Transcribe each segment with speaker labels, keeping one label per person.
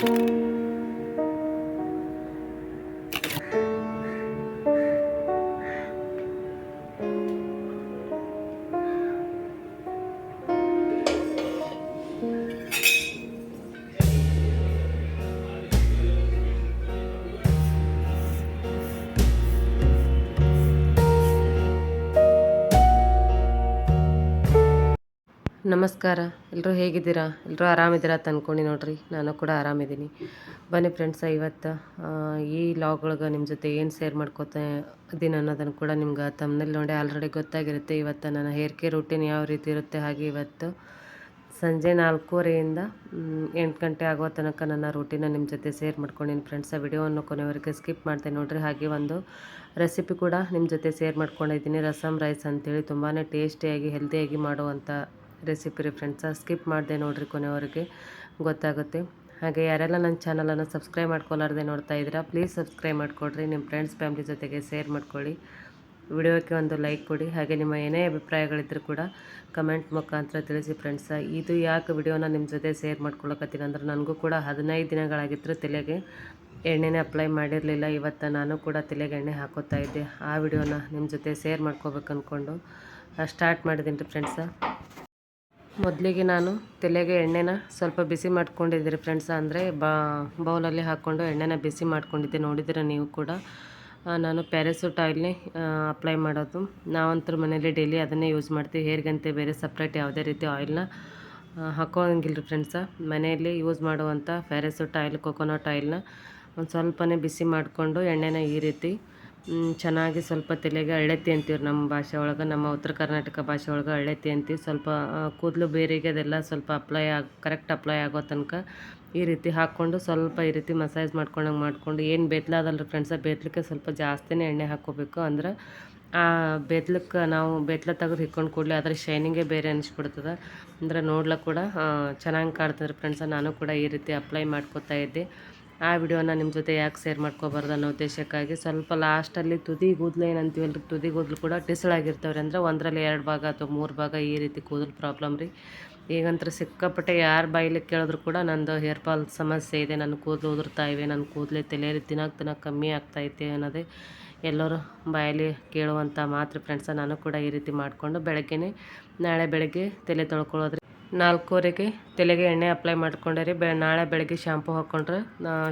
Speaker 1: Música ನಮಸ್ಕಾರ. ಎಲ್ಲರೂ ಹೇಗಿದ್ದೀರಾ? ಎಲ್ಲರೂ ಆರಾಮಿದ್ದೀರಾ ಅಂತ ಅಂದ್ಕೊಂಡು ನೋಡ್ರಿ. ನಾನು ಕೂಡ ಆರಾಮಿದ್ದೀನಿ. ಬನ್ನಿ ಫ್ರೆಂಡ್ಸ ಇವತ್ತು ಈ ಈ ಲಾಗ್ಗಳಿಗೆ ನಿಮ್ಮ ಜೊತೆ ಏನು ಶೇರ್ ಮಾಡ್ಕೋತಾ ಇದ್ದೀನಿ ಅನ್ನೋದನ್ನು ಕೂಡ ನಿಮ್ಗೆ ತಮ್ಮನಲ್ಲಿ ನೋಡಿ ಆಲ್ರೆಡಿ ಗೊತ್ತಾಗಿರುತ್ತೆ. ಇವತ್ತು ನನ್ನ ಹೇರ್ ಕೇರ್ ರೂಟೀನ್ ಯಾವ ರೀತಿ ಇರುತ್ತೆ? ಹಾಗೆ ಇವತ್ತು ಸಂಜೆ ನಾಲ್ಕೂವರೆಯಿಂದ ಎಂಟು ಗಂಟೆ ಆಗೋ ತನಕ ನನ್ನ ರೂಟೀನ ನಿಮ್ಮ ಜೊತೆ ಶೇರ್ ಮಾಡ್ಕೊಂಡಿನಿ ಫ್ರೆಂಡ್ಸ ವಿಡಿಯೋವನ್ನು ಕೊನೆವರೆಗೆ ಸ್ಕಿಪ್ ಮಾಡ್ತೇನೆ ನೋಡಿರಿ. ಹಾಗೆ ಒಂದು ರೆಸಿಪಿ ಕೂಡ ನಿಮ್ಮ ಜೊತೆ ಶೇರ್ ಮಾಡ್ಕೊಂಡಿದ್ದೀನಿ ರಸಮ್ ರೈಸ್ ಅಂತೇಳಿ ತುಂಬಾ ಟೇಸ್ಟಿಯಾಗಿ ಹೆಲ್ದಿಯಾಗಿ ಮಾಡುವಂಥ ರೆಸಿಪಿ ರೀ ಫ್ರೆಂಡ್ಸ ಸ್ಕಿಪ್ ಮಾಡಿದೆ ನೋಡಿರಿ ಕೊನೆಯವರೆಗೆ ಗೊತ್ತಾಗುತ್ತೆ. ಹಾಗೆ ಯಾರೆಲ್ಲ ನನ್ನ ಚಾನಲನ್ನು ಸಬ್ಸ್ಕ್ರೈಬ್ ಮಾಡ್ಕೊಲಾರ್ದೆ ನೋಡ್ತಾ ಇದ್ದೀರಾ ಪ್ಲೀಸ್ ಸಬ್ಸ್ಕ್ರೈಬ್ ಮಾಡಿಕೊಡ್ರಿ ನಿಮ್ಮ ಫ್ರೆಂಡ್ಸ್ ಫ್ಯಾಮ್ಲಿ ಜೊತೆಗೆ ಶೇರ್ ಮಾಡ್ಕೊಳ್ಳಿ. ವಿಡಿಯೋಕ್ಕೆ ಒಂದು ಲೈಕ್ ಕೊಡಿ. ಹಾಗೆ ನಿಮ್ಮ ಏನೇ ಅಭಿಪ್ರಾಯಗಳಿದ್ದರೂ ಕೂಡ ಕಮೆಂಟ್ ಮುಖಾಂತರ ತಿಳಿಸಿ ಫ್ರೆಂಡ್ಸ ಇದು ಯಾಕೆ ವಿಡಿಯೋನ ನಿಮ್ಮ ಜೊತೆ ಶೇರ್ ಮಾಡ್ಕೊಳಕತ್ತೀನಿ ಅಂದ್ರೆ ನನಗೂ ಕೂಡ ಹದಿನೈದು ದಿನಗಳಾಗಿತ್ತು ತಲೆಗೆ ಎಣ್ಣೆನೇ ಅಪ್ಲೈ ಮಾಡಿರಲಿಲ್ಲ. ಇವತ್ತು ನಾನು ಕೂಡ ತಲೆಗೆ ಎಣ್ಣೆ ಹಾಕೋತಾ ಇದ್ದೆ. ಆ ವಿಡಿಯೋನ ನಿಮ್ಮ ಜೊತೆ ಶೇರ್ ಮಾಡ್ಕೋಬೇಕು ಅಂದ್ಕೊಂಡು ಸ್ಟಾರ್ಟ್ ಮಾಡಿದ್ದೀನಿ ರೀ ಫ್ರೆಂಡ್ಸ ಮೊದಲಿಗೆ ನಾನು ತಲೆಗೆ ಎಣ್ಣೆನ ಸ್ವಲ್ಪ ಬಿಸಿ ಮಾಡ್ಕೊಂಡಿದ್ದೀರಿ ಫ್ರೆಂಡ್ಸ್. ಅಂದರೆ ಬಾ, ಬೌಲಲ್ಲಿ ಹಾಕ್ಕೊಂಡು ಎಣ್ಣೆನ ಬಿಸಿ ಮಾಡ್ಕೊಂಡಿದ್ದೆ. ನೋಡಿದ್ದೀರ ನೀವು ಕೂಡ. ನಾನು ಪ್ಯಾರಾಸೂಟ್ ಆಯಿಲ್ನೇ ಅಪ್ಲೈ ಮಾಡೋದು. ನಾವಂತೂ ಮನೇಲಿ ಡೈಲಿ ಅದನ್ನೇ ಯೂಸ್ ಮಾಡ್ತೀವಿ. ಹೇರ್ಗಂತೆ ಬೇರೆ ಸಪ್ರೇಟ್ ಯಾವುದೇ ರೀತಿ ಆಯಿಲ್ನ ಹಾಕೋಂಗಿಲ್ಲ ಫ್ರೆಂಡ್ಸ. ಮನೆಯಲ್ಲಿ ಯೂಸ್ ಮಾಡುವಂಥ ಪ್ಯಾರಾಸೂಟ್ ಆಯಿಲ್ ಕೊಕೊನಟ್ ಆಯಿಲ್ನ ಒಂದು ಸ್ವಲ್ಪನೇ ಬಿಸಿ ಮಾಡಿಕೊಂಡು ಎಣ್ಣೆನ ಈ ರೀತಿ ಚೆನ್ನಾಗಿ ಸ್ವಲ್ಪ ತಲೆಗೆ ಅಳ್ಳೆತ್ತಿ ಅಂತೀವಿ ನಮ್ಮ ಭಾಷೆ ಒಳಗೆ, ನಮ್ಮ ಉತ್ತರ ಕರ್ನಾಟಕ ಭಾಷೆ ಒಳಗೆ ಅಳ್ಳೆತ್ತಿ ಅಂತೀವಿ. ಸ್ವಲ್ಪ ಕೂದಲು ಬೇರೆಗೆ ಅದೆಲ್ಲ ಸ್ವಲ್ಪ ಅಪ್ಲೈ ಆಗಿ ಕರೆಕ್ಟ್ ಅಪ್ಲೈ ಆಗೋ ತನಕ ಈ ರೀತಿ ಹಾಕ್ಕೊಂಡು ಸ್ವಲ್ಪ ಈ ರೀತಿ ಮಸಾಜ್ ಮಾಡ್ಕೊಂಡಂಗೆ ಮಾಡಿಕೊಂಡು, ಏನು ಬೇತ್ಲಾದಲ್ಲ ಫ್ರೆಂಡ್ಸ ಬೇತ್ಲಕ್ಕೆ ಸ್ವಲ್ಪ ಜಾಸ್ತಿನೇ ಎಣ್ಣೆ ಹಾಕ್ಕೋಬೇಕು ಅಂದ್ರೆ, ಆ ಬೇತ್ಲಕ್ಕೆ ನಾವು ಬೇತ್ಲ ತೆಗೆದು ಹಿಕ್ಕೊಂಡು ಕೂಡಲೇ ಅದರ ಶೈನಿಂಗೇ ಬೇರೆ ಅನಿಸ್ಬಿಡ್ತದೆ. ಅಂದ್ರೆ ನೋಡ್ಲಿಕ್ಕೆ ಕೂಡ ಚೆನ್ನಾಗಿ ಕಾಡ್ತದೆ ಫ್ರೆಂಡ್ಸ ನಾನು ಕೂಡ ಈ ರೀತಿ ಅಪ್ಲೈ ಮಾಡ್ಕೋತಾ ಇದ್ದೆ. ಆ ವಿಡಿಯೋನ ನಿಮ್ಮ ಜೊತೆ ಯಾಕೆ ಶೇರ್ ಮಾಡ್ಕೋಬಾರ್ದು ಅನ್ನೋ ಉದ್ದೇಶಕ್ಕಾಗಿ ಸ್ವಲ್ಪ ಲಾಸ್ಟಲ್ಲಿ ತುದಿ ಕೂದಲು ಏನಂತೀವಲ್ಲ ತುದಿ ಕೂದಲು ಕೂಡ ಟಿಸಳಾಗಿರ್ತವ್ರಿ ಅಂದ್ರೆ ಒಂದರಲ್ಲಿ ಎರಡು ಭಾಗ ಅಥವಾ ಮೂರು ಭಾಗ ಈ ರೀತಿ ಕೂದಲು ಪ್ರಾಬ್ಲಮ್ ರೀ. ಈಗಂತರ ಸಿಕ್ಕಾಪಟ್ಟೆ ಯಾರು ಬಾಯಿಲಿ ಕೇಳಿದ್ರು ಕೂಡ ನಂದು ಹೇರ್ ಫಾಲ್ ಸಮಸ್ಯೆ ಇದೆ ನನ್ನ ಕೂದಲು ಉದುರ್ತಾ ಇವೆ ನನ್ನ ಕೂದಲೇ ತಲೆಯಲ್ಲಿ ದಿನಕ್ಕೆ ದಿನ ಕಮ್ಮಿ ಆಗ್ತೈತೆ ಅನ್ನೋದೇ ಎಲ್ಲರೂ ಬಾಯಲ್ಲಿ ಕೇಳುವಂಥ ಮಾತ್ರ ಫ್ರೆಂಡ್ಸ ನಾನು ಕೂಡ ಈ ರೀತಿ ಮಾಡಿಕೊಂಡು ಬೆಳಗ್ಗೆನೇ ನಾಳೆ ಬೆಳಗ್ಗೆ ತಲೆ ತೊಳ್ಕೊಳ್ಳೋದ್ರಿ ನಾಲ್ಕೂವರೆಗೆ ತಲೆಗೆ ಎಣ್ಣೆ ಅಪ್ಲೈ ಮಾಡ್ಕೊಂಡೆ ರೀ. ಬೆ ನಾಳೆ ಬೆಳಗ್ಗೆ ಶಾಂಪು ಹಾಕ್ಕೊಂಡ್ರೆ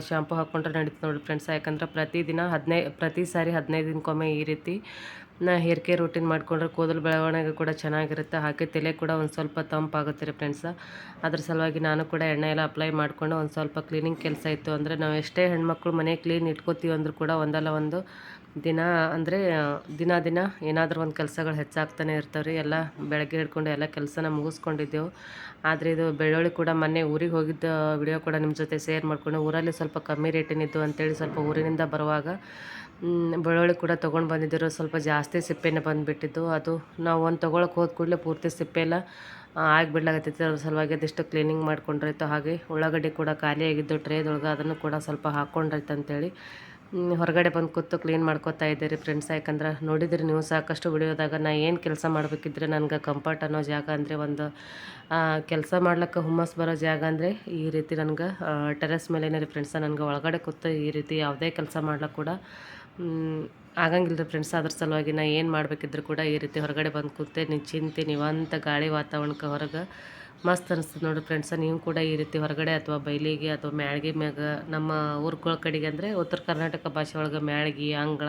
Speaker 1: ಶಾಂಪು ಹಾಕ್ಕೊಂಡ್ರೆ ನಡೀತು ನೋಡಿ ಫ್ರೆಂಡ್ಸ್ ಯಾಕಂದ್ರೆ ಪ್ರತಿದಿನ ಹದಿನೈದು ಪ್ರತಿ ಸಾರಿ ಹದಿನೈದು ದಿನಕ್ಕೊಮ್ಮೆ ಈ ರೀತಿ ನಾ ಹೇರ್ ಕೇರ್ ರೂಟೀನ್ ಮಾಡಿಕೊಂಡ್ರೆ ಕೂದಲು ಬೆಳವಣಿಗೆ ಕೂಡ ಚೆನ್ನಾಗಿರುತ್ತೆ. ಹಾಗೆ ತಲೆ ಕೂಡ ಒಂದು ಸ್ವಲ್ಪ ತಂಪಾಗುತ್ತೆ ರೀ ಫ್ರೆಂಡ್ಸ್ ಅದ್ರ ಸಲುವಾಗಿ ನಾನು ಕೂಡ ಎಣ್ಣೆ ಎಲ್ಲ ಅಪ್ಲೈ ಮಾಡಿಕೊಂಡು ಒಂದು ಸ್ವಲ್ಪ ಕ್ಲೀನಿಂಗ್ ಕೆಲಸ ಇತ್ತು ಅಂದರೆ ನಾವು ಎಷ್ಟೇ ಹೆಣ್ಮಕ್ಳು ಮನೆ ಕ್ಲೀನ್ ಇಟ್ಕೋತೀವಿ ಅಂದರೂ ಕೂಡ ಒಂದಲ್ಲ ಒಂದು ದಿನ ಅಂದರೆ, ದಿನ ದಿನ ಏನಾದರೂ ಒಂದು ಕೆಲಸಗಳು ಹೆಚ್ಚಾಗ್ತಾನೆ ಇರ್ತವೆ ರೀ ಎಲ್ಲ ಬೆಳಗ್ಗೆ ಹಿಡ್ಕೊಂಡು ಎಲ್ಲ ಕೆಲಸನ ಮುಗಿಸ್ಕೊಂಡಿದ್ದೆವು. ಆದರೆ ಇದು ಬೆಳ್ಳುಳ್ಳಿ ಕೂಡ ಮೊನ್ನೆ ಊರಿಗೆ ಹೋಗಿದ್ದ ವಿಡಿಯೋ ಕೂಡ ನಿಮ್ಮ ಜೊತೆ ಶೇರ್ ಮಾಡಿಕೊಂಡು ಊರಲ್ಲಿ ಸ್ವಲ್ಪ ಕಮ್ಮಿ ರೇಟಿನಿದ್ದು ಅಂತೇಳಿ ಸ್ವಲ್ಪ ಊರಿನಿಂದ ಬರುವಾಗ ಬೆಳ್ಳುಳ್ಳಿ ಕೂಡ ತೊಗೊಂಡು ಬಂದಿದ್ದರು ಸ್ವಲ್ಪ ಜಾಸ್ತಿ ಸಿಪ್ಪೆನೇ ಬಂದುಬಿಟ್ಟಿದ್ದು. ಅದು ನಾವು ಒಂದು ತೊಗೊಳಕ್ಕೆ ಹೋದ ಕೂಡಲೇ ಪೂರ್ತಿ ಸಿಪ್ಪೆ ಎಲ್ಲ ಆಗಿಬಿಡ್ಲಾಗತ್ತೈತಿ ಅದ್ರ ಸಲುವಾಗಿ ಅದಿಷ್ಟು ಕ್ಲೀನಿಂಗ್ ಮಾಡ್ಕೊಂಡ್ರಾಯ್ತು ಹಾಗೆ, ಉಳ್ಳಾಗಡ್ಡಿ ಕೂಡ ಖಾಲಿಯಾಗಿದ್ದು ಟ್ರೇದೊಳಗೆ ಅದನ್ನು ಕೂಡ ಸ್ವಲ್ಪ ಹಾಕ್ಕೊಂಡ್ರಾಯ್ತು ಅಂತೇಳಿ ಹೊರಗಡೆ ಬಂದು ಕೂತು ಕ್ಲೀನ್ ಮಾಡ್ಕೋತಾ ಇದ್ದೀರಿ ಫ್ರೆಂಡ್ಸ್ ಯಾಕಂದ್ರೆ ನೋಡಿದ್ರಿ ನೀವು ಸಾಕಷ್ಟು ವಿಡಿಯೋದಾಗ ನಾ ಏನು ಕೆಲಸ ಮಾಡಬೇಕಿದ್ರೆ ನನಗೆ ಕಂಫರ್ಟ್ ಅನ್ನೋ ಜಾಗ ಅಂದರೆ ಒಂದು ಕೆಲಸ ಮಾಡ್ಲಿಕ್ಕೆ ಹುಮ್ಮಸ್ ಬರೋ ಜಾಗ ಅಂದರೆ ಈ ರೀತಿ ನನಗೆ ಟೆರೆಸ್ ಮೇಲೆ ರೀ ಫ್ರೆಂಡ್ಸ ನನಗೆ ಒಳಗಡೆ ಕೂತು ಈ ರೀತಿ ಯಾವುದೇ ಕೆಲಸ ಮಾಡ್ಲಿಕ್ಕೆ ಕೂಡ ಆಗಂಗಿಲ್ಲ ರೀ ಫ್ರೆಂಡ್ಸ್ ಅದ್ರ ಸಲುವಾಗಿ ನಾ ಏನು ಮಾಡಬೇಕಿದ್ರು ಕೂಡ ಈ ರೀತಿ ಹೊರಗಡೆ ಬಂದು ಕೂತೆ ನಿಂತೆ ನಿವಂತ ಗಾಳಿ ವಾತಾವರಣಕ್ಕೆ ಹೊರಗೆ ಮಸ್ತ್ ಅನಿಸ್ತದೆ ನೋಡಿ ಫ್ರೆಂಡ್ಸ ನೀವು ಕೂಡ ಈ ರೀತಿ ಹೊರಗಡೆ ಅಥವಾ ಬೈಲಿಗೆ ಅಥವಾ ಮ್ಯಾಳ್ಗೆ ಮ್ಯಾಗ ನಮ್ಮ ಊರ್ಗಳ ಕಡೆಗೆ ಅಂದರೆ ಉತ್ತರ ಕರ್ನಾಟಕ ಭಾಷೆ ಒಳಗೆ ಮ್ಯಾಳ್ಗಿ ಅಂಗಳ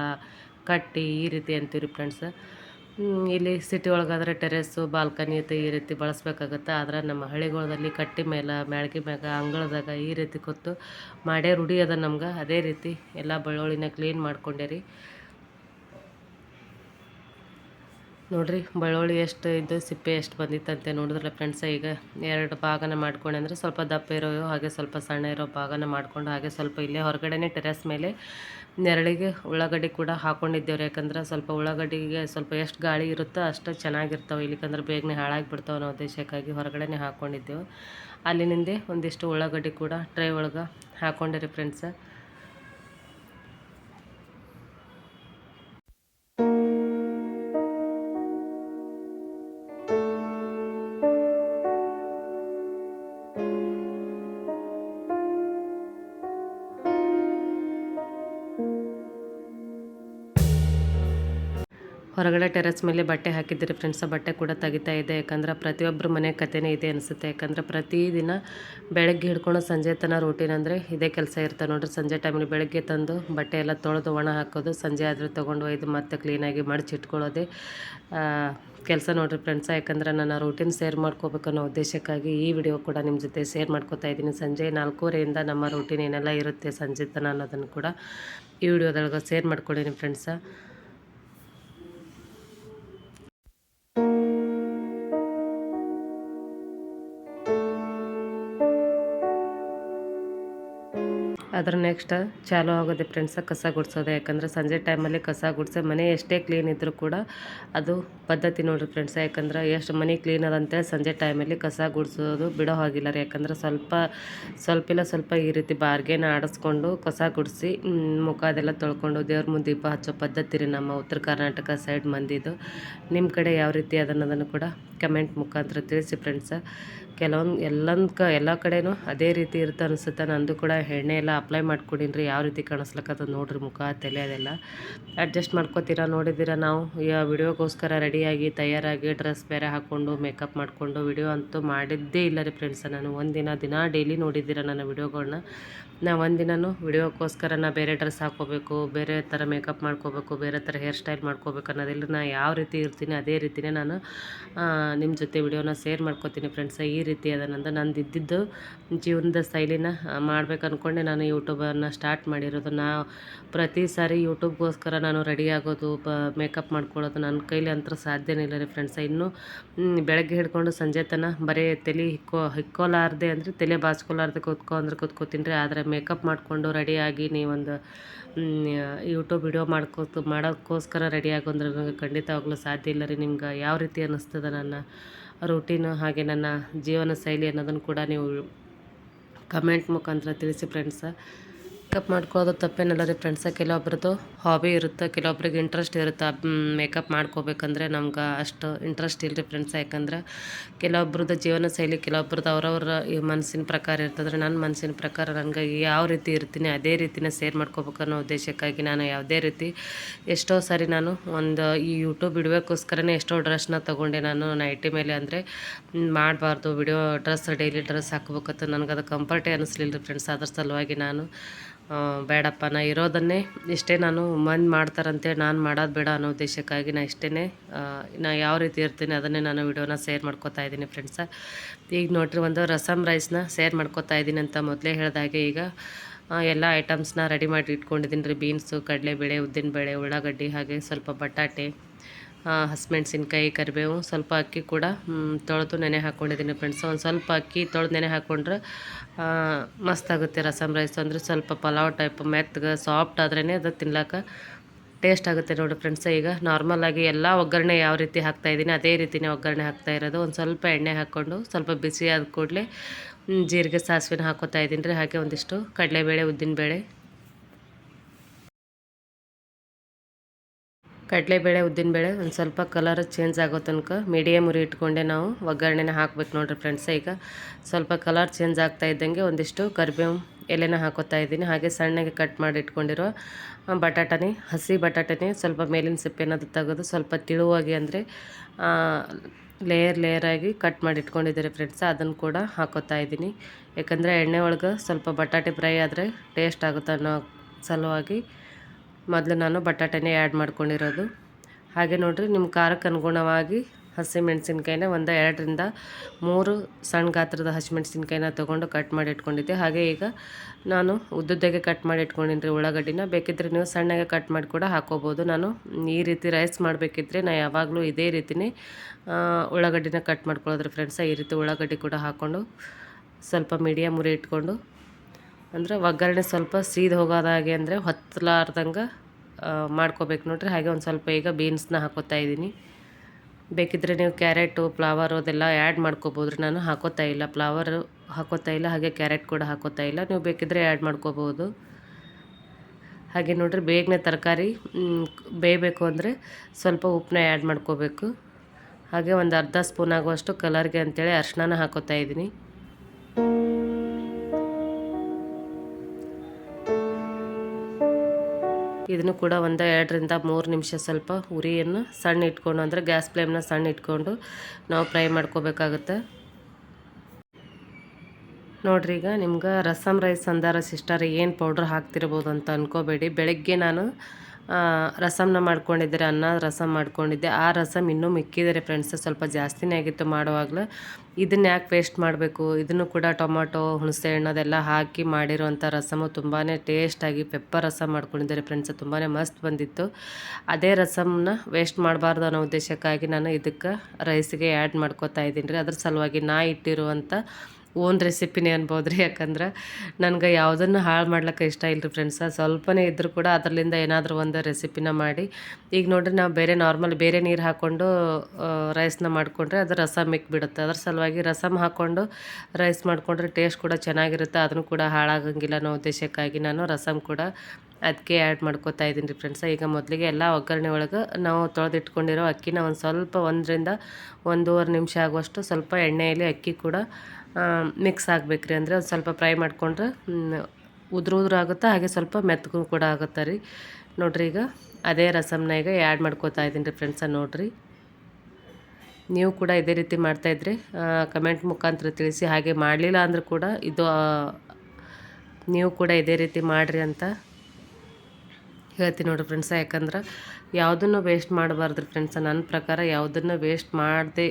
Speaker 1: ಕಟ್ಟಿ ಈ ರೀತಿ ಅಂತೀವಿ ಫ್ರೆಂಡ್ಸ ಇಲ್ಲಿ ಸಿಟಿ ಒಳಗಾದರೆ ಟೆರೆಸ್ಸು ಬಾಲ್ಕನಿ ಅಂತ ಈ ರೀತಿ ಬಳಸ್ಬೇಕಾಗತ್ತೆ. ಆದ್ರೆ ನಮ್ಮ ಹಳ್ಳಿಗಳಲ್ಲಿ ಕಟ್ಟಿ ಮೇಲೆ, ಮ್ಯಾಳ್ಗೆ ಮ್ಯಾಗ ಅಂಗಳದಾಗ ಈ ರೀತಿ ಕೊತ್ತು ಮಾಡೇ ರೂಢಿ ಅದ ನಮ್ಗೆ. ಅದೇ ರೀತಿ ಎಲ್ಲ ಬೆಳ್ಳುಳ್ಳಿನ ಕ್ಲೀನ್ ಮಾಡ್ಕೊಂಡೆ ರೀ ನೋಡ್ರಿ ಬೆಳ್ಳುಳ್ಳಿ ಎಷ್ಟು ಇದ್ದು ಸಿಪ್ಪೆ ಎಷ್ಟು ಬಂದಿತ್ತಂತೆ ನೋಡಿದ್ರೆ ಫ್ರೆಂಡ್ಸ ಈಗ ಎರಡು ಭಾಗನ ಮಾಡ್ಕೊಂಡೆ ಅಂದರೆ ಸ್ವಲ್ಪ ದಪ್ಪ ಇರೋ ಹಾಗೆ ಸ್ವಲ್ಪ ಸಣ್ಣ ಇರೋ ಭಾಗನ ಮಾಡಿಕೊಂಡು ಹಾಗೆ ಸ್ವಲ್ಪ ಇಲ್ಲೇ ಹೊರಗಡೆನೇ ಟೆರೆಸ್ ಮೇಲೆ ನೆರಳಿಗೆ ಉಳ್ಳಾಗಡ್ಡಿ ಕೂಡ ಹಾಕ್ಕೊಂಡಿದ್ದೇವ್ರಿ ಯಾಕಂದ್ರೆ ಸ್ವಲ್ಪ ಉಳ್ಳಾಗಡ್ಡಿಗೆ ಸ್ವಲ್ಪ ಎಷ್ಟು ಗಾಳಿ ಇರುತ್ತೋ ಅಷ್ಟು ಚೆನ್ನಾಗಿರ್ತಾವೆ. ಇಲ್ಲಿಕಂದ್ರೆ ಬೇಗನೆ ಹಾಳಾಗಿ ಬಿಡ್ತಾವೆ ಅನ್ನೋ ಉದ್ದೇಶಕ್ಕಾಗಿ ಹೊರಗಡೆನೇ ಹಾಕ್ಕೊಂಡಿದ್ದೆವು ಅಲ್ಲಿನಿಂದೆ ಒಂದಿಷ್ಟು ಉಳ್ಳಾಗಡ್ಡಿ ಕೂಡ ಟ್ರೈ ಒಳಗೆ ಹಾಕ್ಕೊಂಡಿರಿ ಫ್ರೆಂಡ್ಸ ಹೊರಗಡೆ ಟೆರೆಸ್ ಮೇಲೆ ಬಟ್ಟೆ ಹಾಕಿದ್ದೀರಿ ಫ್ರೆಂಡ್ಸ್ ಬಟ್ಟೆ ಕೂಡ ತೆಗಿತಾ ಇದೆ. ಯಾಕಂದ್ರೆ ಪ್ರತಿಯೊಬ್ಬರ ಮನೆ ಕಥೆನೇ ಇದೆ ಅನಿಸುತ್ತೆ. ಯಾಕಂದ್ರೆ ಪ್ರತಿದಿನ ಬೆಳಗ್ಗೆ ಹಿಡ್ಕೊಂಡು ಸಂಜೆ ತನ ರೂಟೀನ್ ಅಂದರೆ ಇದೇ ಕೆಲಸ ಇರ್ತದೆ ನೋಡ್ರಿ, ಸಂಜೆ ಟೈಮಲ್ಲಿ ಬೆಳಗ್ಗೆ ತಂದು ಬಟ್ಟೆ ಎಲ್ಲ ತೊಳೆದು ಒಣ ಹಾಕೋದು, ಸಂಜೆ ಆದರೆ ತೊಗೊಂಡು ಒಯ್ದು ಮತ್ತೆ ಕ್ಲೀನಾಗಿ ಮಡಚಿಟ್ಕೊಳ್ಳೋದೆ ಕೆಲಸ ನೋಡಿರಿ ಫ್ರೆಂಡ್ಸ. ಯಾಕಂದ್ರೆ ನನ್ನ ರೂಟೀನ್ ಶೇರ್ ಮಾಡ್ಕೋಬೇಕನ್ನೋ ಉದ್ದೇಶಕ್ಕಾಗಿ ಈ ವಿಡಿಯೋ ಕೂಡ ನಿಮ್ಮ ಜೊತೆ ಶೇರ್ ಮಾಡ್ಕೋತಾ ಇದ್ದೀನಿ. ಸಂಜೆ ನಾಲ್ಕೂವರೆಯಿಂದ ನಮ್ಮ ರೂಟೀನ್ ಏನೆಲ್ಲ ಇರುತ್ತೆ ಸಂಜೆ ತನ ಅನ್ನೋದನ್ನು ಕೂಡ ಈ ವಿಡಿಯೋದೊಳಗೆ ಶೇರ್ ಮಾಡ್ಕೊಂಡಿನಿ ಫ್ರೆಂಡ್ಸ. ಅದ್ರ ನೆಕ್ಸ್ಟ್ ಚಾಲು ಆಗೋದೆ ಫ್ರೆಂಡ್ಸ ಕಸ ಗುಡಿಸೋದು. ಯಾಕಂದರೆ ಸಂಜೆ ಟೈಮಲ್ಲಿ ಕಸ ಗುಡಿಸಿ ಮನೆ ಎಷ್ಟೇ ಕ್ಲೀನ್ ಇದ್ದರೂ ಕೂಡ ಅದು ಪದ್ಧತಿ ನೋಡಿರಿ ಫ್ರೆಂಡ್ಸ ಯಾಕಂದ್ರೆ ಎಷ್ಟು ಮನೆ ಕ್ಲೀನ್ ಅದಂತೇಳಿ ಸಂಜೆ ಟೈಮಲ್ಲಿ ಕಸ ಗುಡಿಸೋದು ಬಿಡೋ ಹಾಗಿಲ್ಲ ರೀ. ಯಾಕಂದ್ರೆ ಸ್ವಲ್ಪ ಸ್ವಲ್ಪ ಇಲ್ಲ ಸ್ವಲ್ಪ ಈ ರೀತಿ ಬಾರ್ಗೇನ ಆಡಿಸ್ಕೊಂಡು ಕಸ ಗುಡಿಸಿ ಮುಖ ಅದೆಲ್ಲ ತೊಳ್ಕೊಂಡು ದೇವ್ರ ಮುಂದೆ ದೀಪ ಹಚ್ಚೋ ಪದ್ಧತಿ ರೀ ನಮ್ಮ ಉತ್ತರ ಕರ್ನಾಟಕ ಸೈಡ್ ಮಂದಿದು. ನಿಮ್ಮ ಕಡೆ ಯಾವ ರೀತಿ ಅದನ್ನೋದನ್ನು ಕೂಡ ಕಮೆಂಟ್ ಮುಖಾಂತರ ತಿಳಿಸಿ ಫ್ರೆಂಡ್ಸ ಕೆಲವೊಂದು ಎಲ್ಲೊಂದು ಎಲ್ಲ ಕಡೆನೂ ಅದೇ ರೀತಿ ಇರುತ್ತೆ ಅನಿಸುತ್ತೆ. ನಂದು ಕೂಡ ಎಣ್ಣೆ ಎಲ್ಲ ಅಪ್ಲೈ ಮಾಡ್ಕೊಡೀನಿ ರೀ ಯಾವ ರೀತಿ ಕಾಣಿಸ್ಲಕ್ಕದ ನೋಡ್ರಿ ಮುಖ, ತಲೆ ಅದೆಲ್ಲ. ಅಡ್ಜಸ್ಟ್ ಮಾಡ್ಕೋತೀರಾ ನೋಡಿದ್ದೀರಾ ನಾವು. ಈ ವಿಡಿಯೋಗೋಸ್ಕರ ರೆಡಿಯಾಗಿ, ತಯಾರಾಗಿ, ಡ್ರೆಸ್ ಬೇರೆ ಹಾಕ್ಕೊಂಡು ಮೇಕಪ್ ಮಾಡಿಕೊಂಡು ವಿಡಿಯೋ ಅಂತೂ ಮಾಡಿದ್ದೇ ಇಲ್ಲ ರೀ ಫ್ರೆಂಡ್ಸ ನಾನು ಒಂದಿನ ದಿನ ಡೈಲಿ ನೋಡಿದ್ದೀರ ನನ್ನ ವಿಡಿಯೋಗಳನ್ನ ನಾ ಒಂದಿನೂ ವಿಡಿಯೋಕ್ಕೋಸ್ಕರ ನಾ ಬೇರೆ ಡ್ರೆಸ್ ಹಾಕ್ಕೋಬೇಕು ಬೇರೆ ಥರ ಮೇಕಪ್ ಮಾಡ್ಕೋಬೇಕು, ಬೇರೆ ಥರ ಹೇರ್ ಸ್ಟೈಲ್ ಮಾಡ್ಕೋಬೇಕು ಅನ್ನೋದಿಲ್ಲ ನಾ ಯಾವ ರೀತಿ ಇರ್ತೀನಿ ಅದೇ ರೀತಿಯೇ ನಾನು ನಿಮ್ಮ ಜೊತೆ ವಿಡಿಯೋನ ಶೇರ್ ಮಾಡ್ಕೋತೀನಿ ಫ್ರೆಂಡ್ಸ ಈ ರೀತಿ ಅದನ್ನಂದು ನಂದು ಇದ್ದಿದ್ದು ಜೀವನದ ಶೈಲಿನ ಮಾಡ್ಬೇಕು ಅಂದ್ಕೊಂಡೆ ನಾನು ಯೂಟ್ಯೂಬನ್ನು ಸ್ಟಾರ್ಟ್ ಮಾಡಿರೋದು. ನಾ ಪ್ರತಿ ಸಾರಿ ಯೂಟ್ಯೂಬ್ಗೋಸ್ಕರ ನಾನು ರೆಡಿ ಆಗೋದು, ಬ, ಮೇಕಪ್ ಮಾಡ್ಕೊಳ್ಳೋದು ನನ್ನ ಕೈಲಿ ಅಂತೂ ಸಾಧ್ಯನೇ ಇಲ್ಲ ರೀ ಫ್ರೆಂಡ್ಸ್. ಇನ್ನೂ ಬೆಳಗ್ಗೆ ಹಿಡ್ಕೊಂಡು ಸಂಜೆ ತನ ಬರೀ ತಲೆ ಹಿಕ್ಕೋ, ಹಿಕ್ಕೋಲಾರ್ದೆ ಅಂದರೆ ತಲೆ ಬಾಚ್ಕೊಲಾರ್ದೆ ಕೂತ್ಕೊ, ಅಂದ್ರೆ ಕೂತ್ಕೋತೀನಿ ರೀ. ಆದರೆ ಮೇಕಪ್ ಮಾಡಿಕೊಂಡು ರೆಡಿಯಾಗಿ ನೀವೊಂದು ಯೂಟ್ಯೂಬ್ ವಿಡಿಯೋ ಮಾಡ್ಕೋತ, ಮಾಡೋಕ್ಕೋಸ್ಕರ ರೆಡಿ ಆಗೋಂದ್ರೆ ನನಗೆ ಖಂಡಿತವಾಗ್ಲೂ ಸಾಧ್ಯ ಇಲ್ಲ ರೀ. ನಿಮ್ಗೆ ಯಾವ ರೀತಿ ಅನ್ನಿಸ್ತದೆ ನನ್ನ ರೂಟೀನು ಹಾಗೆ ನನ್ನ ಜೀವನ ಶೈಲಿ ಅನ್ನೋದನ್ನು ಕೂಡ ನೀವು ಕಮೆಂಟ್ ಮುಖಾಂತರ ತಿಳಿಸಿ ಫ್ರೆಂಡ್ಸ ಮೇಕಪ್ ಮಾಡ್ಕೊಳ್ಳೋದು ತಪ್ಪೇನಲ್ಲ ರೀ ಫ್ರೆಂಡ್ಸ ಕೆಲವೊಬ್ರದ್ದು ಹಾಬಿ ಇರುತ್ತೆ, ಕೆಲವೊಬ್ರಿಗೆ ಇಂಟ್ರೆಸ್ಟ್ ಇರುತ್ತೆ. ಮೇಕಪ್ ಮಾಡ್ಕೋಬೇಕಂದ್ರೆ ನಮ್ಗೆ ಅಷ್ಟು ಇಂಟ್ರೆಸ್ಟ್ ಇಲ್ಲ ರೀ ಫ್ರೆಂಡ್ಸ ಯಾಕಂದ್ರೆ ಕೆಲವೊಬ್ರದ್ದು ಜೀವನ ಶೈಲಿ, ಕೆಲವೊಬ್ರದ್ದು ಅವರವರ ಮನಸ್ಸಿನ ಪ್ರಕಾರ ಇರ್ತದ್ರೆ ನನ್ನ ಮನಸ್ಸಿನ ಪ್ರಕಾರ ನನಗೆ ಯಾವ ರೀತಿ ಇರ್ತೀನಿ, ಅದೇ ರೀತಿನ ಸೇರ್ ಮಾಡ್ಕೋಬೇಕು ಅನ್ನೋ ಉದ್ದೇಶಕ್ಕಾಗಿ ನಾನು ಯಾವುದೇ ರೀತಿ ಎಷ್ಟೋ ಸಾರಿ ನಾನು ಒಂದು ಈ ಯೂಟ್ಯೂಬ್ ಬಿಡಬೇಕೋಸ್ಕರನೇ ಎಷ್ಟೋ ಡ್ರೆಸ್ನ ತೊಗೊಂಡೆ ನಾನು ನೈಟಿ ಮೇಲೆ ಅಂದರೆ ಮಾಡಬಾರ್ದು ವಿಡಿಯೋ ಡ್ರೆಸ್ ಡೈಲಿ ಡ್ರೆಸ್ ಹಾಕ್ಬೇಕಂತ ನನಗೆ ಅದು ಕಂಫರ್ಟೇ ಅನ್ನಿಸ್ಲಿಲ್ಲ ರೀ ಫ್ರೆಂಡ್ಸ್ ಅದ್ರ ಸಲುವಾಗಿ ನಾನು ಬೇಡಪ್ಪ, ನಾ ಇರೋದನ್ನೇ ಇಷ್ಟೇ ನಾನು ಮಂದಿ ಮಾಡ್ತಾರಂತೇಳಿ ನಾನು ಮಾಡೋದು ಬೇಡ ಅನ್ನೋ ಉದ್ದೇಶಕ್ಕಾಗಿ ನಾ ಇಷ್ಟೇ ನಾ ಯಾವ ರೀತಿ ಇರ್ತೀನಿ ಅದನ್ನೇ ನಾನು ವಿಡಿಯೋನ ಶೇರ್ ಮಾಡ್ಕೋತಾ ಇದ್ದೀನಿ ಫ್ರೆಂಡ್ಸ ಈಗ ನೋಡ್ರಿ, ಒಂದು ರಸಮ್ ರೈಸ್ನ ಶೇರ್ ಮಾಡ್ಕೋತಾ ಇದ್ದೀನಿ ಅಂತ ಮೊದಲೇ ಹೇಳಿದಾಗೆ ಈಗ ಎಲ್ಲ ಐಟಮ್ಸ್ನ ರೆಡಿ ಮಾಡಿ ಇಟ್ಕೊಂಡಿದ್ದೀನಿ ರೀ. ಬೀನ್ಸು ಕಡಲೆಬೇಳೆ, ಉದ್ದಿನಬೇಳೆ, ಉಳ್ಳಾಗಡ್ಡಿ, ಹಾಗೆ ಸ್ವಲ್ಪ ಬಟಾಟೆ ಹಸಿಮೆಣ್ಸಿನ್ಕಾಯಿ, ಕರಿಬೇವು, ಸ್ವಲ್ಪ ಅಕ್ಕಿ ಕೂಡ ತೊಳೆದು ನೆನೆ ಹಾಕ್ಕೊಂಡಿದ್ದೀನಿ ಫ್ರೆಂಡ್ಸ್ ಒಂದು ಸ್ವಲ್ಪ ಅಕ್ಕಿ ತೊಳೆದು ನೆನೆ ಹಾಕ್ಕೊಂಡ್ರೆ ಮಸ್ತಾಗುತ್ತೆ ರಸಮ್ ರೈಸ್ ಅಂದರೆ ಸ್ವಲ್ಪ ಪಲಾವ್ ಟೈಪ್ ಮೆತ್ತಗೆ ಸಾಫ್ಟ್ ಆದ್ರೇ ಅದು ತಿನ್ಲಾಕ ಟೇಸ್ಟ್ ಆಗುತ್ತೆ ನೋಡಿ ಫ್ರೆಂಡ್ಸ್ ಈಗ ನಾರ್ಮಲಾಗಿ ಎಲ್ಲ ಒಗ್ಗರಣೆ ಯಾವ ರೀತಿ ಹಾಕ್ತಾಯಿದ್ದೀನಿ ಅದೇ ರೀತಿಯೇ ಒಗ್ಗರಣೆ ಹಾಕ್ತಾ ಇರೋದು. ಒಂದು ಸ್ವಲ್ಪ ಎಣ್ಣೆ ಹಾಕ್ಕೊಂಡು ಸ್ವಲ್ಪ ಬಿಸಿ ಆದ ಕೂಡಲೇ ಜೀರಿಗೆ, ಸಾಸಿವೆನ ಹಾಕೋತಾ ಇದ್ದೀನಿ ರೀ. ಹಾಗೆ ಒಂದಿಷ್ಟು ಕಡಲೆಬೇಳೆ, ಉದ್ದಿನಬೇಳೆ ಕಡಲೆಬೇಳೆ, ಉದ್ದಿನಬೇಳೆ ಒಂದು ಸ್ವಲ್ಪ ಕಲರ್ ಚೇಂಜ್ ಆಗೋ ತನಕ ಮೀಡಿಯಮ್ ಉರಿ ಇಟ್ಕೊಂಡೆ ನಾವು. ಒಗ್ಗರಣೆನ ಹಾಕ್ಬೇಕು ನೋಡಿರಿ ಫ್ರೆಂಡ್ಸ್ ಈಗ ಸ್ವಲ್ಪ ಕಲರ್ ಚೇಂಜ್ ಆಗ್ತಾ ಇದ್ದಂಗೆ ಒಂದಿಷ್ಟು ಕರಿಬೇವು ಎಲೆನ ಹಾಕೋತಾ ಇದ್ದೀನಿ. ಹಾಗೆ ಸಣ್ಣಗೆ ಕಟ್ ಮಾಡಿ ಇಟ್ಕೊಂಡಿರೋ ಬಟಾಟನೆ, ಹಸಿ ಬಟಾಟನೇ ಸ್ವಲ್ಪ ಮೇಲಿನ ಸಿಪ್ಪೆನದು ತೆಗೆದು ಸ್ವಲ್ಪ ತಿಳುವಾಗಿ ಅಂದರೆ ಲೇಯರ್ ಲೇಯರಾಗಿ ಕಟ್ ಮಾಡಿ ಇಟ್ಕೊಂಡಿದ್ದೀರಿ ಫ್ರೆಂಡ್ಸ್ ಅದನ್ನು ಕೂಡ ಹಾಕೋತಾ ಇದ್ದೀನಿ. ಯಾಕಂದರೆ ಎಣ್ಣೆ ಒಳಗೆ ಸ್ವಲ್ಪ ಬಟಾಟೆ ಫ್ರೈ ಆದರೆ ಟೇಸ್ಟ್ ಆಗುತ್ತೆ ಅನ್ನೋ ಸಲುವಾಗಿ ಮೊದಲು ನಾನು ಬಟಾಟೆನೇ ಆ್ಯಡ್ ಮಾಡ್ಕೊಂಡಿರೋದು. ಹಾಗೆ ನೋಡಿರಿ ನಿಮ್ಮ ಖಾರಕ್ಕೆ ಅನುಗುಣವಾಗಿ ಹಸಿಮೆಣಸಿನ್ಕಾಯಿನ ಒಂದು ಎರಡರಿಂದ ಮೂರು ಸಣ್ಣ ಗಾತ್ರದ ಹಸಿಮೆಣಸಿನ್ಕಾಯಿನ ತೊಗೊಂಡು ಕಟ್ ಮಾಡಿ ಇಟ್ಕೊಂಡಿದ್ದೆ. ಹಾಗೆ ಈಗ ನಾನು ಉದ್ದುದ್ದಾಗೆ ಕಟ್ ಮಾಡಿ ಇಟ್ಕೊಂಡಿನಿ ಉಳ್ಳಾಗಡ್ಡಿನ. ಬೇಕಿದ್ದರೆ ನೀವು ಸಣ್ಣಗೆ ಕಟ್ ಮಾಡಿ ಕೂಡ ಹಾಕೋಬೋದು. ನಾನು ಈ ರೀತಿ ರೈಸ್ ಮಾಡಬೇಕಿದ್ರೆ ನಾನು ಯಾವಾಗಲೂ ಇದೇ ರೀತಿನೇ ಉಳ್ಳಾಗಡ್ಡಿನ ಕಟ್ ಮಾಡ್ಕೊಳ್ಳೋದ್ರಿ ಫ್ರೆಂಡ್ಸ ಈ ರೀತಿ ಉಳ್ಳಾಗಡ್ಡಿ ಕೂಡ ಹಾಕ್ಕೊಂಡು ಸ್ವಲ್ಪ ಮೀಡಿಯಮ್ ಉರಿ ಇಟ್ಕೊಂಡು ಅಂದರೆ ಒಗ್ಗರಣೆ ಸ್ವಲ್ಪ ಸೀದ್ ಹೋಗೋದಾಗೆ ಅಂದರೆ ಹೊತ್ತಲಾರ್ದಂಗೆ ಮಾಡ್ಕೋಬೇಕು ನೋಡ್ರಿ. ಹಾಗೆ ಒಂದು ಸ್ವಲ್ಪ ಈಗ ಬೀನ್ಸ್ನ ಹಾಕೋತಾ ಇದ್ದೀನಿ. ಬೇಕಿದ್ದರೆ ನೀವು ಕ್ಯಾರೆಟು, ಫ್ಲವರ್ ಅದೆಲ್ಲ ಆ್ಯಡ್ ಮಾಡ್ಕೋಬೋದು ರೀ. ನಾನು ಹಾಕೋತಾ ಇಲ್ಲ. ಫ್ಲವರ್ ಹಾಕೋತಾ ಇಲ್ಲ. ಹಾಗೆ ಕ್ಯಾರೆಟ್ ಕೂಡ ಹಾಕೋತಾ ಇಲ್ಲ. ನೀವು ಬೇಕಿದ್ದರೆ ಆ್ಯಡ್ ಮಾಡ್ಕೋಬೋದು. ಹಾಗೆ ನೋಡ್ರಿ, ಬೇಗನೆ ತರಕಾರಿ ಬೇಯಬೇಕು ಅಂದರೆ ಸ್ವಲ್ಪ ಉಪ್ಪನ್ನ ಆ್ಯಡ್ ಮಾಡ್ಕೋಬೇಕು. ಹಾಗೆ ಒಂದು ಅರ್ಧ ಸ್ಪೂನ್ ಆಗುವಷ್ಟು ಕಲರ್ಗೆ ಅಂತೇಳಿ ಅರ್ಶಿನ ಹಾಕೋತಾ ಇದ್ದೀನಿ. ಇದನ್ನು ಕೂಡ ಒಂದು ಎರಡರಿಂದ ಮೂರು ನಿಮಿಷ ಸ್ವಲ್ಪ ಉರಿಯನ್ನು ಸಣ್ಣ ಇಟ್ಕೊಂಡು, ಅಂದರೆ ಗ್ಯಾಸ್ ಫ್ಲೇಮ್ನ ಸಣ್ಣ ಇಟ್ಕೊಂಡು ನಾವು ಫ್ರೈ ಮಾಡ್ಕೋಬೇಕಾಗುತ್ತೆ. ನೋಡ್ರಿ, ಈಗ ನಿಮ್ಗೆ ರಸಮ್ ರೈಸ್ ಅಂದಾರ ಸಿಸ್ಟರ್ ಏನು ಪೌಡ್ರ್ ಹಾಕ್ತಿರ್ಬೋದು ಅಂತ ಅನ್ಕೋಬೇಡಿ. ಬೆಳಗ್ಗೆ ನಾನು ರಸಮ್ನ ಮಾಡ್ಕೊಂಡಿದ್ದೆ ಅನ್ನ ರಸಮ್ ಮಾಡ್ಕೊಂಡಿದ್ದೆ. ಆ ರಸಮ್ ಇನ್ನೂ ಮಿಕ್ಕಿದ್ದಾರೆ ಫ್ರೆಂಡ್ಸ್ ಸ್ವಲ್ಪ ಜಾಸ್ತಿನೇ ಆಗಿತ್ತು ಮಾಡುವಾಗಲೂ. ಇದನ್ನ ಯಾಕೆ ವೇಸ್ಟ್ ಮಾಡಬೇಕು? ಇದನ್ನು ಕೂಡ ಟೊಮಾಟೊ, ಹುಣಸೆ ಹಣ್ಣು ಅದೆಲ್ಲ ಹಾಕಿ ಮಾಡಿರುವಂಥ ರಸಮು ತುಂಬಾ ಟೇಸ್ಟಾಗಿ ಪೆಪ್ಪರ್ ರಸಮ್ ಮಾಡ್ಕೊಂಡಿದ್ದಾರೆ ಫ್ರೆಂಡ್ಸ್ ತುಂಬಾ ಮಸ್ತ್ ಬಂದಿತ್ತು. ಅದೇ ರಸಮ್ನ ವೇಸ್ಟ್ ಮಾಡಬಾರ್ದು ಅನ್ನೋ ಉದ್ದೇಶಕ್ಕಾಗಿ ನಾನು ಇದಕ್ಕೆ ರೈಸಿಗೆ ಆ್ಯಡ್ ಮಾಡ್ಕೋತಾ ಇದ್ದೀನಿ ರೀ. ಅದ್ರ ಸಲುವಾಗಿ ನಾ ಇಟ್ಟಿರುವಂಥ ಓನ್ ರೆಸಿಪಿನೇ ಅನ್ಬೋದು ರೀ ಯಾಕಂದ್ರೆ ನನಗೆ ಯಾವುದನ್ನು ಹಾಳು ಮಾಡ್ಲಿಕ್ಕೆ ಇಷ್ಟ ಇಲ್ಲ ರೀ ಫ್ರೆಂಡ್ಸ ಸ್ವಲ್ಪನೇ ಇದ್ದರೂ ಕೂಡ ಅದರಲ್ಲಿಂದ ಏನಾದರೂ ಒಂದು ರೆಸಿಪಿನ ಮಾಡಿ. ಈಗ ನೋಡಿರಿ ನಾವು ಬೇರೆ ನಾರ್ಮಲ್ ಬೇರೆ ನೀರು ಹಾಕ್ಕೊಂಡು ರೈಸ್ನ ಮಾಡಿಕೊಂಡ್ರೆ ಅದು ರಸಮ್ ಬಿಡುತ್ತೆ. ಅದ್ರ ಸಲುವಾಗಿ ರಸಮ್ ಹಾಕ್ಕೊಂಡು ರೈಸ್ ಮಾಡಿಕೊಂಡ್ರೆ ಟೇಸ್ಟ್ ಕೂಡ ಚೆನ್ನಾಗಿರುತ್ತೆ. ಅದನ್ನು ಕೂಡ ಹಾಳಾಗಂಗಿಲ್ಲ ಅನ್ನೋ ಉದ್ದೇಶಕ್ಕಾಗಿ ನಾನು ರಸಮ್ ಕೂಡ ಅದಕ್ಕೆ ಆ್ಯಡ್ ಮಾಡ್ಕೋತಾ ಇದ್ದೀನಿ ರೀ ಫ್ರೆಂಡ್ಸ ಈಗ ಮೊದಲಿಗೆ ಎಲ್ಲ ಒಗ್ಗರಣೆ ಒಳಗೆ ನಾವು ತೊಳೆದಿಟ್ಕೊಂಡಿರೋ ಅಕ್ಕಿನ ಒಂದು ಸ್ವಲ್ಪ ಒಂದರಿಂದ ಒಂದೂವರೆ ನಿಮಿಷ ಆಗುವಷ್ಟು ಸ್ವಲ್ಪ ಎಣ್ಣೆಯಲ್ಲಿ ಅಕ್ಕಿ ಕೂಡ ಮಿಕ್ಸ್ ಆಗಬೇಕ್ರಿ ಅಂದರೆ ಒಂದು ಸ್ವಲ್ಪ ಫ್ರೈ ಮಾಡಿಕೊಂಡ್ರೆ ಉದುರು ಆಗುತ್ತೆ, ಹಾಗೆ ಸ್ವಲ್ಪ ಮೆತ್ತಗೂ ಕೂಡ ಆಗುತ್ತೆ ರೀ. ನೋಡ್ರಿ ಈಗ ಅದೇ ರಸಮ್ನ ಈಗ ಆ್ಯಡ್ ಮಾಡ್ಕೋತಾ ಇದ್ದೀನಿ ರೀ ಫ್ರೆಂಡ್ಸ ನೋಡಿರಿ. ನೀವು ಕೂಡ ಇದೇ ರೀತಿ ಮಾಡ್ತಾಯಿದ್ರಿ ಕಮೆಂಟ್ ಮುಖಾಂತರ ತಿಳಿಸಿ, ಹಾಗೆ ಮಾಡಲಿಲ್ಲ ಅಂದರೂ ಕೂಡ ಇದು ನೀವು ಕೂಡ ಇದೇ ರೀತಿ ಮಾಡಿರಿ ಅಂತ ಹೇಳ್ತೀನಿ ನೋಡಿರಿ ಫ್ರೆಂಡ್ಸ ಯಾಕಂದ್ರೆ ಯಾವುದನ್ನು ವೇಸ್ಟ್ ಮಾಡಬಾರ್ದು ರೀ ಫ್ರೆಂಡ್ಸ ನನ್ನ ಪ್ರಕಾರ ಯಾವುದನ್ನು ವೇಸ್ಟ್ ಮಾಡದೆ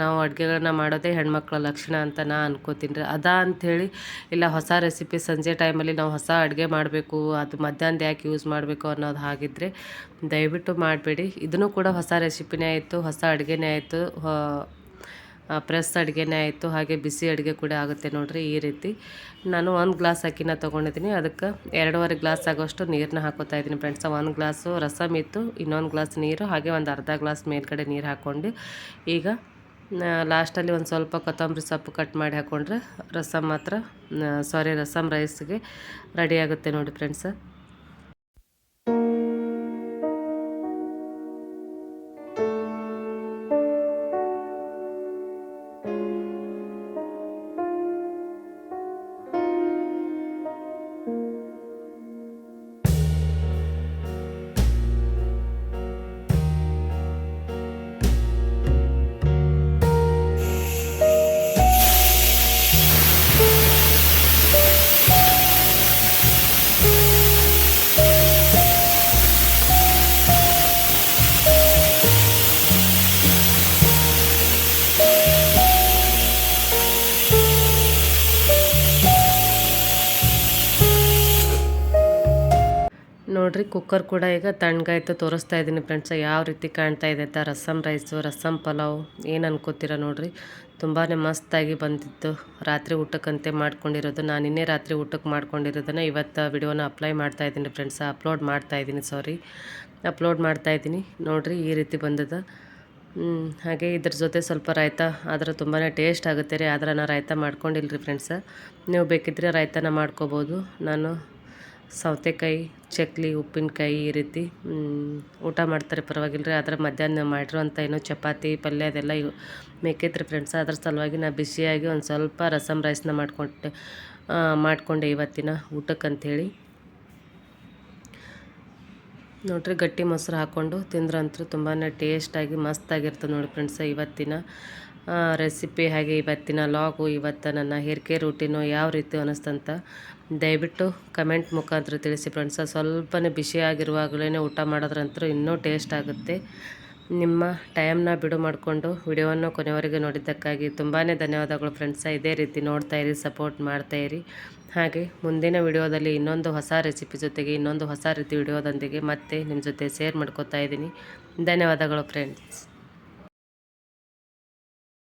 Speaker 1: ನಾವು ಅಡುಗೆಗಳನ್ನ ಮಾಡೋದೇ ಹೆಣ್ಮಕ್ಳ ಲಕ್ಷಣ ಅಂತ ನಾ ಅನ್ಕೋತೀನಿ ರೀ. ಅದಾ ಅಂಥೇಳಿ ಇಲ್ಲ ಹೊಸ ರೆಸಿಪಿ ಸಂಜೆ ಟೈಮಲ್ಲಿ ನಾವು ಹೊಸ ಅಡುಗೆ ಮಾಡಬೇಕು, ಅದು ಮಧ್ಯಾಹ್ನದ ಯಾಕೆ ಯೂಸ್ ಮಾಡಬೇಕು ಅನ್ನೋದು ಹಾಗಿದ್ದರೆ ದಯವಿಟ್ಟು ಮಾಡಬೇಡಿ. ಇದನ್ನು ಕೂಡ ಹೊಸ ರೆಸಿಪಿನೇ ಆಯಿತು, ಹೊಸ ಅಡುಗೆನೇ ಆಯಿತು ಪ್ರೆಸ್ ಅಡುಗೆನೇ ಆಯಿತು, ಹಾಗೆ ಬಿಸಿ ಅಡುಗೆ ಕೂಡ ಆಗುತ್ತೆ ನೋಡಿರಿ ಈ ರೀತಿ. ನಾನು ಒಂದು ಗ್ಲಾಸ್ ಅಕ್ಕಿನ ತೊಗೊಂಡಿದ್ದೀನಿ, ಅದಕ್ಕೆ ಎರಡೂವರೆ ಗ್ಲಾಸ್ ಆಗೋಷ್ಟು ನೀರನ್ನ ಹಾಕೋತಾ ಇದ್ದೀನಿ ಫ್ರೆಂಡ್ಸ್ ಒಂದು ಗ್ಲಾಸು ರಸಮ್ ಇತ್ತು, ಇನ್ನೊಂದು ಗ್ಲಾಸ್ ನೀರು, ಹಾಗೆ ಒಂದು ಅರ್ಧ ಗ್ಲಾಸ್ ಮೇಲ್ಗಡೆ ನೀರು ಹಾಕ್ಕೊಂಡು ಈಗ ಲಾಸ್ಟಲ್ಲಿ ಒಂದು ಸ್ವಲ್ಪ ಕೊತ್ತಂಬರಿ ಸೊಪ್ಪು ಕಟ್ ಮಾಡಿ ಹಾಕ್ಕೊಂಡ್ರೆ ರಸಮ್ ಮಾತ್ರ ಸಾರಿ ರಸಮ್ ರೈಸ್ಗೆ ರೆಡಿ ಆಗುತ್ತೆ ನೋಡಿ ಫ್ರೆಂಡ್ಸ್ ಕುಕ್ಕರ್ ಕೂಡ ಈಗ ತಣ್ಣಗಾಯ್ತು, ತೋರಿಸ್ತಾ ಇದ್ದೀನಿ ಫ್ರೆಂಡ್ಸ್ ಯಾವ ರೀತಿ ಕಾಣ್ತಾ ಇದೆ ಅಂತ ರಸಮ್ ರೈಸು ರಸಮ್ ಪಲಾವ್, ಏನು ಅನ್ಕೋತೀರ ನೋಡಿರಿ. ತುಂಬಾ ಮಸ್ತಾಗಿ ಬಂದಿತ್ತು. ರಾತ್ರಿ ಊಟಕ್ಕಂತೆ ಮಾಡ್ಕೊಂಡಿರೋದು. ನಾನು ಇನ್ನೇ ರಾತ್ರಿ ಊಟಕ್ಕೆ ಮಾಡ್ಕೊಂಡಿರೋದನ್ನು ಇವತ್ತು ವಿಡಿಯೋನ ಅಪ್ಲೈ ಮಾಡ್ತಾ ಇದ್ದೀನಿ ಫ್ರೆಂಡ್ಸ್ ಅಪ್ಲೋಡ್ ಮಾಡ್ತಾ ಇದ್ದೀನಿ ಸಾರಿ ಅಪ್ಲೋಡ್ ಮಾಡ್ತಾ ಇದ್ದೀನಿ. ನೋಡಿರಿ ಈ ರೀತಿ ಬಂದದ. ಹಾಗೆ ಇದ್ರ ಜೊತೆ ಸ್ವಲ್ಪ ರಾಯ್ತ, ಆದರೆ ತುಂಬಾ ಟೇಸ್ಟ್ ಆಗುತ್ತೆ ರೀ. ಆದ್ರೆ ನಾನು ರಾಯ್ತ ಮಾಡ್ಕೊಂಡಿಲ್ಲ ರೀ ಫ್ರೆಂಡ್ಸ ನೀವು ಬೇಕಿದ್ದರೆ ರಾಯ್ತನ ಮಾಡ್ಕೋಬೋದು. ನಾನು ಸೌತೆಕಾಯಿ, ಚಕ್ಲಿ, ಉಪ್ಪಿನಕಾಯಿ ಈ ರೀತಿ ಊಟ ಮಾಡ್ತಾರೆ. ಪರವಾಗಿಲ್ಲ ರೀ ಅದರ ಮಧ್ಯಾಹ್ನ ಅಂತ ಏನೋ ಚಪಾತಿ, ಪಲ್ಯ ಅದೆಲ್ಲ ಇವ್ ಮೇಕೈತ್ರಿ ಫ್ರೆಂಡ್ಸ್ ಅದ್ರ ಸಲುವಾಗಿ ನಾ ಬಿಸಿಯಾಗಿ ಒಂದು ಸ್ವಲ್ಪ ರಸಮ್ ರೈಸ್ನ ಮಾಡ್ಕೊಂಡೆ ಮಾಡಿಕೊಂಡೆ ಇವತ್ತಿನ ಊಟಕ್ಕಂಥೇಳಿ ನೋಡಿರಿ, ಗಟ್ಟಿ ಮೊಸರು ಹಾಕ್ಕೊಂಡು ತಿಂದ್ರಂತೂ ತುಂಬಾ ಟೇಸ್ಟಾಗಿ ಮಸ್ತಾಗಿರ್ತದೆ ನೋಡಿ ಫ್ರೆಂಡ್ಸ್ ಇವತ್ತಿನ ರೆಸಿಪಿ ಹಾಗೆ ಇವತ್ತಿನ ಲಾಗು ಇವತ್ತು ನನ್ನ ಹೇರ್ ಕೇರ್ ರೂಟೀನು ಯಾವ ರೀತಿ ಅನ್ನಿಸ್ತಂತ ದಯವಿಟ್ಟು ಕಮೆಂಟ್ ಮುಖಾಂತರ ತಿಳಿಸಿ ಫ್ರೆಂಡ್ಸ ಸ್ವಲ್ಪನೇ ಬಿಸಿಯಾಗಿರುವಾಗಲೇ ಊಟ ಮಾಡೋದ್ರಂತೂ ಇನ್ನೂ ಟೇಸ್ಟ್ ಆಗುತ್ತೆ. ನಿಮ್ಮ ಟೈಮ್ನ ಬಿಡು ಮಾಡಿಕೊಂಡು ವಿಡಿಯೋವನ್ನು ಕೊನೆವರೆಗೆ ನೋಡಿದ್ದಕ್ಕಾಗಿ ತುಂಬಾ ಧನ್ಯವಾದಗಳು ಫ್ರೆಂಡ್ಸ ಇದೇ ರೀತಿ ನೋಡ್ತಾ ಇರಿ ಸಪೋರ್ಟ್ ಮಾಡ್ತಾ ಇರಿ. ಹಾಗೆ ಮುಂದಿನ ವಿಡಿಯೋದಲ್ಲಿ ಇನ್ನೊಂದು ಹೊಸ ರೆಸಿಪಿ ಜೊತೆಗೆ ಇನ್ನೊಂದು ಹೊಸ ರೀತಿ ವಿಡಿಯೋದೊಂದಿಗೆ ಮತ್ತೆ ನಿಮ್ಮ ಜೊತೆ ಶೇರ್ ಮಾಡ್ಕೋತಾ ಇದ್ದೀನಿ. ಧನ್ಯವಾದಗಳು ಫ್ರೆಂಡ್ಸ್